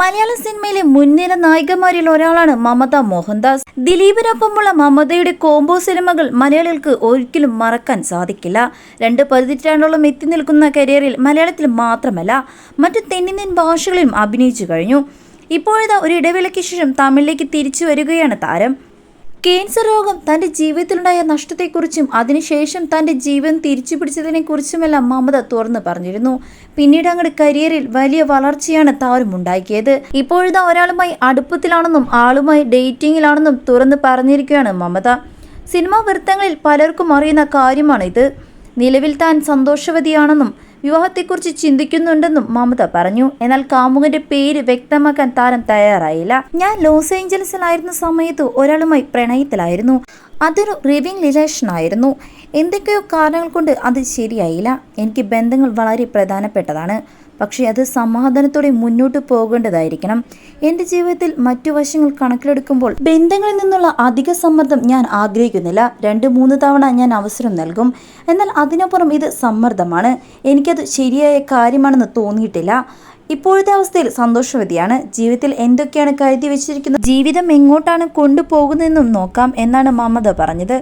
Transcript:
മലയാള സിനിമയിലെ മുൻനിര നായികമാരിൽ ഒരാളാണ് മമത മോഹൻദാസ്. ദിലീപിനൊപ്പമുള്ള മമതയുടെ കോംബോ സിനിമകൾ മലയാളികൾക്ക് ഒരിക്കലും മറക്കാൻ സാധിക്കില്ല. രണ്ട് പതിറ്റാണ്ടോളം എത്തി നിൽക്കുന്ന കരിയറിൽ മലയാളത്തിൽ മാത്രമല്ല മറ്റു തെന്നിന്ത്യൻ ഭാഷകളിലും അഭിനയിച്ചു കഴിഞ്ഞു. ഇപ്പോഴത്തെ ഒരു ഇടവേളയ്ക്ക് ശേഷം തമിഴിലേക്ക് തിരിച്ചു വരികയാണ് താരം. ക്യാൻസർ രോഗം തന്റെ ജീവിതത്തിലുണ്ടായ നഷ്ടത്തെക്കുറിച്ചും അതിനുശേഷം തന്റെ ജീവൻ തിരിച്ചു പിടിച്ചതിനെക്കുറിച്ചുമെല്ലാം മമത തുറന്നു പറഞ്ഞിരുന്നു. പിന്നീട് അങ്ങോട്ട് കരിയറിൽ വലിയ വളർച്ചയാണ് താരം ഉണ്ടാക്കിയത്. ഇപ്പോഴത്തെ ഒരാളുമായി അടുപ്പത്തിലാണെന്നും ആളുമായി ഡേറ്റിംഗിലാണെന്നും തുറന്നു പറഞ്ഞിരിക്കുകയാണ് മമത. സിനിമാ വൃത്തങ്ങളിൽ പലർക്കും അറിയുന്ന കാര്യമാണ് ഇത് നിലവിൽ താൻ സന്തോഷവതിയാണെന്നും വിവാഹത്തെക്കുറിച്ച് ചിന്തിക്കുന്നുണ്ടെന്നും മമത പറഞ്ഞു. എന്നാൽ കാമുകന്റെ പേര് വ്യക്തമാക്കാൻ താരം തയ്യാറായില്ല. ഞാൻ ലോസ് ഏഞ്ചൽസിലായിരുന്ന സമയത്ത് ഒരാളുമായി പ്രണയത്തിലായിരുന്നു. അതൊരു റിവിങ് റിലേഷൻ ആയിരുന്നു. എന്തൊക്കെയോ കാരണങ്ങൾ കൊണ്ട് അത് ശരിയായില്ല. എനിക്ക് ബന്ധങ്ങൾ വളരെ പ്രധാനപ്പെട്ടതാണ്. പക്ഷേ അത് സമാധാനത്തോടെ മുന്നോട്ട് പോകേണ്ടതായിരിക്കണം. എന്റെ ജീവിതത്തിൽ മറ്റു വശങ്ങൾ കണക്കിലെടുക്കുമ്പോൾ ബന്ധങ്ങളിൽ നിന്നുള്ള അധിക സമ്മർദ്ദം ഞാൻ ആഗ്രഹിക്കുന്നില്ല. രണ്ട് മൂന്ന് തവണ ഞാൻ അവസരം നൽകും. എന്നാൽ അതിനപ്പുറം ഇത് സമ്മർദ്ദമാണ്. എനിക്കത് ശരിയായ കാര്യമാണെന്ന് തോന്നിയിട്ടില്ല. ഇപ്പോഴത്തെ അവസ്ഥയിൽ സന്തോഷവതിയാണ്. ജീവിതത്തിൽ എന്തൊക്കെയാണ് കരുതി വെച്ചിരിക്കുന്നത്? ജീവിതം എങ്ങോട്ടാണ് കൊണ്ടുപോകുന്നതെന്നും നോക്കാം എന്നാണ് മമത പറഞ്ഞത്.